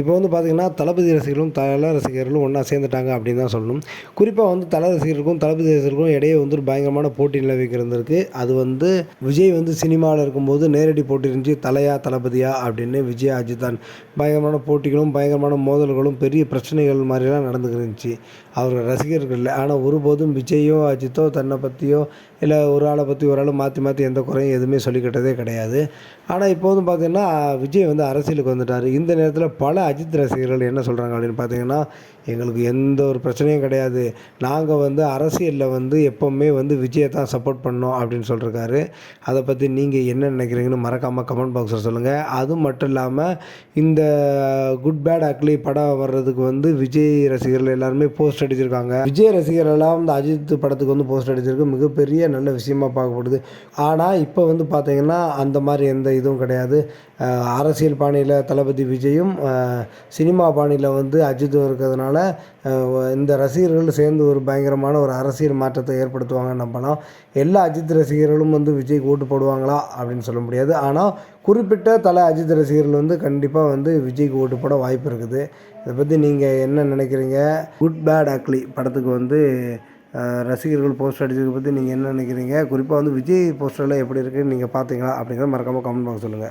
இப்போ வந்து பார்த்திங்கன்னா தளபதி ரசிகர்களும் தல ரசிகர்களும் ஒன்றா சேர்ந்துட்டாங்க அப்படின்னு தான் சொல்லணும். குறிப்பாக வந்து தல ரசிகர்களுக்கும் தளபதி ரசிகர்களுக்கும் இடையே வந்து ஒரு பயங்கரமான போட்டி நிலவிக்கிறதுக்கு அது வந்து விஜய் வந்து சினிமாவில் இருக்கும்போது நேரடி போட்டி இருந்துச்சு தலையா தளபதியா அப்படின்னு விஜய் அஜித் தான் பயங்கரமான போட்டிகளும் பயங்கரமான மோதல்களும் பெரிய பிரச்சனைகள் மாதிரிலாம் நடந்துக்கிருந்துச்சு அவர் ரசிகர்கள் ஆனால் ஒருபோதும் விஜயோ அஜித்தோ தன்னை பற்றியோ இல்லை ஒரு ஆளை பற்றி ஒரு ஆள் மாற்றி மாற்றி எந்த குறையும் எதுவுமே சொல்லிக்கிட்டதே கிடையாது. ஆனால் இப்போ வந்து பார்த்திங்கன்னா விஜய் வந்து அரசியலுக்கு வந்துட்டார். இந்த நேரத்தில் பல அஜித் ரசிகர்கள் என்ன சொல்கிறாங்க அப்படின்னு பார்த்தீங்கன்னா எங்களுக்கு எந்த ஒரு பிரச்சனையும் கிடையாது. நாங்கள் வந்து அரசியலில் வந்து எப்போவுமே வந்து விஜயை தான் சப்போர்ட் பண்ணோம் அப்படின்னு சொல்லியிருக்காரு அதை பற்றி நீங்கள் என்ன நினைக்கிறீங்கன்னு மறக்காமல் கமெண்ட் பாக்ஸில் சொல்லுங்கள் அது மட்டும் இல்லாமல் இந்த குட் பேட் அக்லி படம் வர்றதுக்கு வந்து விஜய் ரசிகர்கள் எல்லாருமே போஸ்ட் அடிச்சிருக்காங்க. விஜய் ரசிகர்கள் எல்லாம் வந்து அஜித் படத்துக்கு வந்து போஸ்ட் அடிச்சிருக்கு. மிகப்பெரிய நல்ல விஷயமா பார்க்கப்படுது. ஆனால் இப்போ வந்து பார்த்தீங்கன்னா அந்த மாதிரி எந்த இதுவும் கிடையாது. அரசியல் பாணியில் தளபதி விஜயும் சினிமா பாணியில் வந்து அஜித் இருக்கிறதுனால இந்த ரசிகர்கள் சேர்ந்து ஒரு பயங்கரமான ஒரு அரசியல் மாற்றத்தை ஏற்படுத்துவாங்கன்னு நம்பலாம். எல்லா அஜித் ரசிகர்களும் வந்து விஜய்க்கு ஓட்டு போடுவாங்களா அப்படின்னு சொல்ல முடியாது. ஆனால் குறிப்பிட்ட தலை அஜித் ரசிகர்கள் வந்து கண்டிப்பாக வந்து விஜய்க்கு ஓட்டு போட வாய்ப்பு இருக்குது. இதை பற்றி நீங்கள் என்ன நினைக்கிறீங்க? குட் பேட் அக்லி படத்துக்கு வந்து ரசிகர்கள் போஸ்டர் அடிச்சதை பற்றி நீங்கள் என்ன நினைக்கிறீங்க? குறிப்பாக வந்து விஜய் போஸ்டர்லாம் எப்படி இருக்குன்னு நீங்கள் பார்த்தீங்களா அப்படிங்கிறத மறக்காமல் கமெண்ட் பாக்ஸ் சொல்லுங்கள்